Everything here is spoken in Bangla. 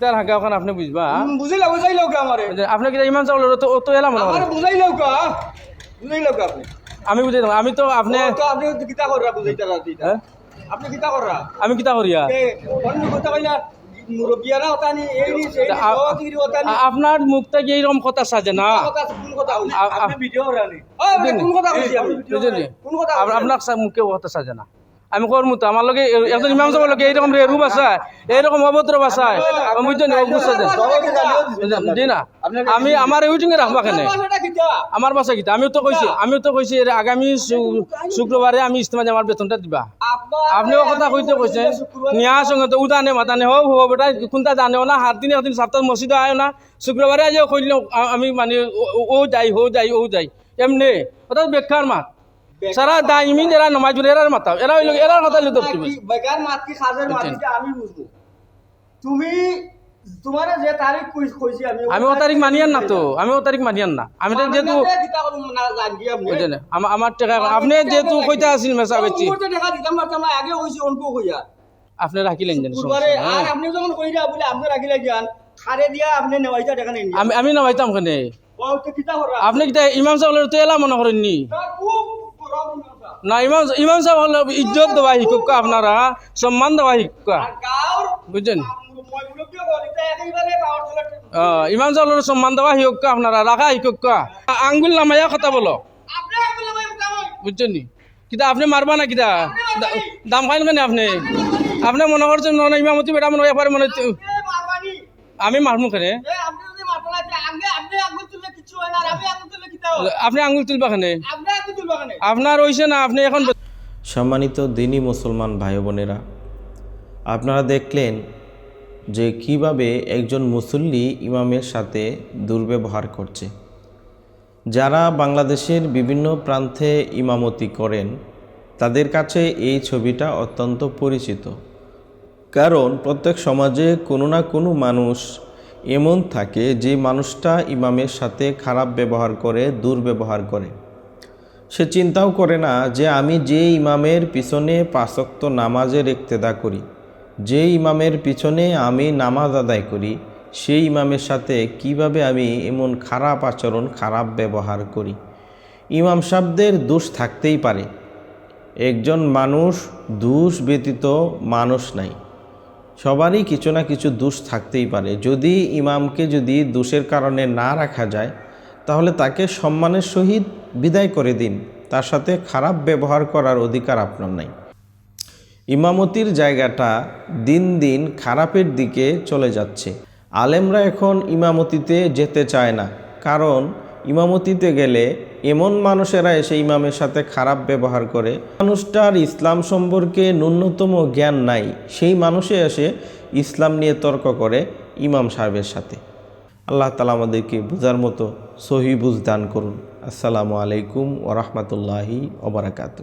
তার হাঁকা ওখানে আপনি বুঝবা? বুঝাইলা বুঝাইলাও কে আমারে। আপনি কি ইমান চাউলের তো তো এলাম মনে আমারে করেন বুঝাইলাও কা বুঝাইলাও কা আপনি। আমি বুঝাই। আমি তো আপনি তো আপনি কিতা কররা বুঝাইতা রাতি হ্যাঁ? আপনি কিতা কররা? আমি কিতা করিয়া? অন্য কথা কইলা নি নি আপনার মুখটা কি এইরকম কথা সাজে না। বুঝলি আপনার মুখে কথা সাজে না। আমি করমু তো, আমার লগে এ- একজন ইমাম সাহেবের লগে এইরকম রেরু বাসায় এইরকম অভদ্র বাসায় বুঝছেন বুঝছে জি না, আমি আমার উইটিংয়ে রাখবা কেন? আমার বাসা কিতা আমিও তো কইছি, আমিও তো কইছি আগামী শুক্রবারে আমি ইস্তেমা আমার বেতনটা দিবা। আপনিও কথা কইতে কইছেন নিয়া সঙ্গে তো উদানে মাতানে হোক হো, বেটা, কোনটা জানেও না, হাত দিন একদিন সপ্তাহ মসজিদ আয় না, শুক্রবারে আজ কইল আমি মানে ও- যাই, হো যাই, ও যাই, এমনি ওটা বেকার মাত সারা দাইমিন এরা নমাজ পড়ে এরার মাথা এরা হইল এরার কথা হইল দপ্তর কি বেকার মাত কি খাজের মাত কি আমি বুঝব? তুমি তোমার যে তারিখ কই- কইছি আমি আমি ও তারিখ মানিয়ান না তো আমি ও তারিখ মানিয়ান না। আমি তো যেহেতু মানাতে কিতা করুম না লাগি আপনি। বুঝছেন আমার আমার টাকা আপনি যেহেতু কইতা আছিল মেসা বেচি মুহূর্তে টাকা দিতাম না আগে কইছি অনকো কইয়া। আপনি রাখিলেন জানি কুরবারে আর আপনি যখন কইরা বলে আপনি রাখিলে যান খারে দিয়া আপনি নেওয়াইতা টাকা নেন আমি আমি না পাইতাম কেনে আপনি কিতা ইমাম সাহেবের তো এলা মনে করেননি? খুব না ইমাম ইমাম সাহেব হলো ইজ্জত দেওয়া শিক্ষক আপনারা সম্মান দেওয়া গাঁর বুঝছেন? ইমাম সাহেবের সম্মান দেওয়া শিক্ষক আপনারা রাখা শিক্ষক আঙ্গুল নামাইয়া কথা বলো। বুঝছেন নি কিতা আপনি মারবা না কিতা? দাম খাইন কেন আপনি? আপনি মনে করছেন না ইমামতি বেটা মনে হয় মনে আমি মারমু কেনে আপনি আঙ্গুল তুলবা কেন আপনার হইছে না, আপনি এখন সম্মানিত দিনী মুসলমান ভাই বোনেরা, আপনারা দেখলেন যে কীভাবে একজন মুসল্লি ইমামের সাথে দুর্ব্যবহার করছে। যারা বাংলাদেশের বিভিন্ন প্রান্তে ইমামতি করেন, তাদের কাছে এই ছবিটা অত্যন্ত পরিচিত। কারণ প্রত্যেক সমাজে কোনো না কোনো মানুষ এমন থাকে যে মানুষটা ইমামের সাথে খারাপ ব্যবহার করে, দুর্ব্যবহার করে। সে চিন্তাও করে না যে আমি যে ইমামের পিছনে পাঁচক্ত নামাজের ইক্তেদা করি, যে ইমামের পিছনে আমি নামাজ আদায় করি, সেই ইমামের সাথে কীভাবে আমি এমন খারাপ আচরণ, খারাপ ব্যবহার করি? ইমাম সাহেবদের দোষ থাকতেই পারে। একজন মানুষ দোষ ব্যতীত মানুষ নাই। সবারই কিছু না কিছু দোষ থাকতেই পারে। যদি ইমামকে যদি দোষের কারণে না রাখা যায়, তাহলে তাকে সম্মানের সহিত বিদায় করে দিন। তার সাথে খারাপ ব্যবহার করার অধিকার আপনার নাই। ইমামতির জায়গাটা দিন দিন খারাপের দিকে চলে যাচ্ছে। আলেমরা এখন ইমামতিতে যেতে চায় না। কারণ ইমামতিতে গেলে এমন মানুষেরা এসে ইমামের সাথে খারাপ ব্যবহার করে। মানুষটার ইসলাম সম্পর্কে ন্যূনতম জ্ঞান নাই। সেই মানুষে এসে ইসলাম নিয়ে তর্ক করে ইমাম সাহেবের সাথে। আল্লাহ তালা আমাদেরকে বোঝার মতো সহি বুঝ দান করুন। আসসালামু আলাইকুম ওরহমতুল্লাহি ওবরাকাতু